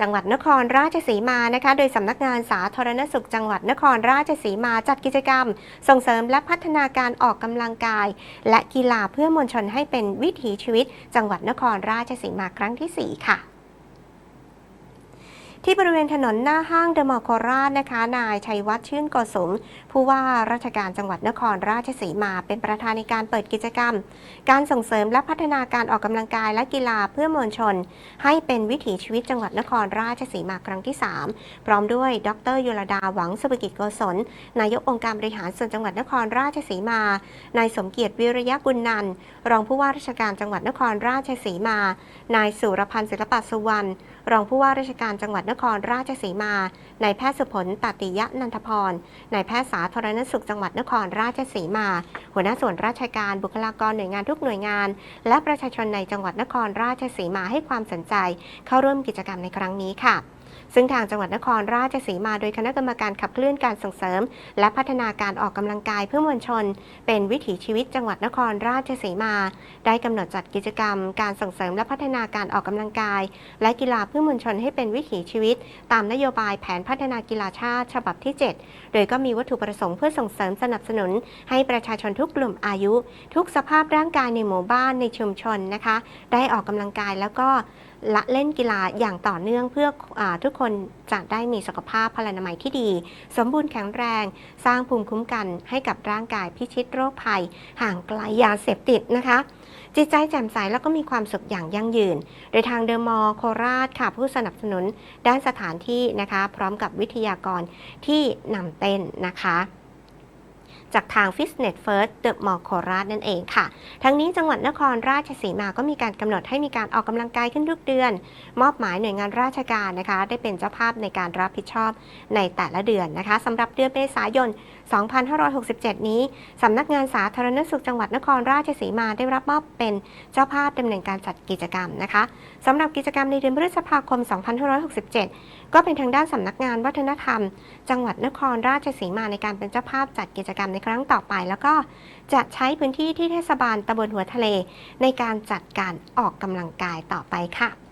จังหวัดนครราชสีมานะคะ โดยสำนักงานสาธารณสุขจังหวัดนครราชสีมาจัดกิจกรรม ส่งเสริมและพัฒนาการออกกำลังกาย และกีฬาเพื่อมวลชนให้เป็นวิถีชีวิต จังหวัดนครราชสีมาครั้งที่ 4 ค่ะ ที่บริเวณถนนหน้าห้างเดอะมอลล์โคราชนะคะ นายชัยวัฒน์ชื่นกสมผู้ว่าราชการจังหวัดนครราชสีมาเป็นประธานในการเปิดกิจกรรม การส่งเสริมและพัฒนาการออกกำลังกายและกีฬาเพื่อมวลชน ให้เป็นวิถีชีวิตจังหวัดนครราชสีมาครั้งที่ 3 พร้อมด้วย ดรยุรดาหวังสุภกิจโกศลนายกองค์การบริหารส่วนจังหวัดนครราชสีมานายสมเกียรติวิริยะกุลนันรองผู้ว่าราชการจังหวัดนครราชสีมา นายสุรพันธ์ศิลปะสุวรรณรองผู้ว่าราชการจังหวัดนครราชสีมานายแพทย์สุผลตติยะนันทพรนายแพทย์สาธารณสุขจังหวัดนครราชสีมา หัวหน้าส่วนราชการบุคลากรหน่วยงานทุกหน่วยงาน และประชาชนในจังหวัดนครราชสีมาให้ความสนใจ เข้าร่วมกิจกรรมในครั้งนี้ค่ะ ซึ่งทางจังหวัดนครราชสีมาโดยคณะกรรมการขับเคลื่อนการส่งเสริม และพัฒนาการออกกำลังกายเพื่อมวลชน เป็นวิถีชีวิตจังหวัดนครราชสีมา ได้กำหนดจัดกิจกรรม การส่งเสริมและพัฒนาการออกกำลังกาย และกีฬาเพื่อมวลชนให้เป็นวิถีชีวิต ตามนโยบายแผนพัฒนากีฬาชาติ ฉบับที่ 7 โดยก็มีวัตถุประสงค์เพื่อส่งเสริมสนับสนุน ให้ประชาชนทุกกลุ่มอายุ ทุกสภาพร่างกายในหมู่บ้านในชุมชนนะคะ ได้ออกกำลังกายแล้วก็ละเล่นกีฬาอย่างต่อเนื่องเพื่ออทุกคนจะได้มีสุขภาพพลานามัยที่ดี สมบูรณ์แข็งแรง สร้างภูมิคุ้มกันให้กับร่างกายพิชิตโรคภัย ห่างไกลยาเสพติดนะคะจิตใจแจ่มใสแล้วก็มีความสุขอย่างยั่งยืน โดยทางเดอมอโคราชค่ะ ผู้สนับสนุนด้านสถานที่นะคะ พร้อมกับวิทยากรที่นำเต้นนะคะ จากทาง Fitness First The Mall โคราชนั่นเองค่ะ ทั้งนี้จังหวัดนครราชสีมาก็มีการกำหนดให้มีการออกกำลังกายขึ้นทุกเดือน มอบหมายหน่วยงานราชการนะคะ ได้เป็นเจ้าภาพในการรับผิดชอบในแต่ละเดือนนะคะสำหรับเดือนเมษายน 2567 นี้สำนักงานสาธารณสุขจังหวัดนครราชสีมาได้รับมอบเป็นเจ้าภาพดำเนินการจัดกิจกรรมนะคะสำหรับกิจกรรมในเดือนพฤษภาคม 2567 ก็เป็นทางด้านสำนักงานวัฒนธรรม จังหวัดนครราชสีมาในการเป็นเจ้าภาพจัดกิจกรรมในครั้งต่อไป แล้วก็จะใช้พื้นที่ที่เทศบาลตำบลหัวทะเล ในการจัดการออกกำลังกายต่อไปค่ะ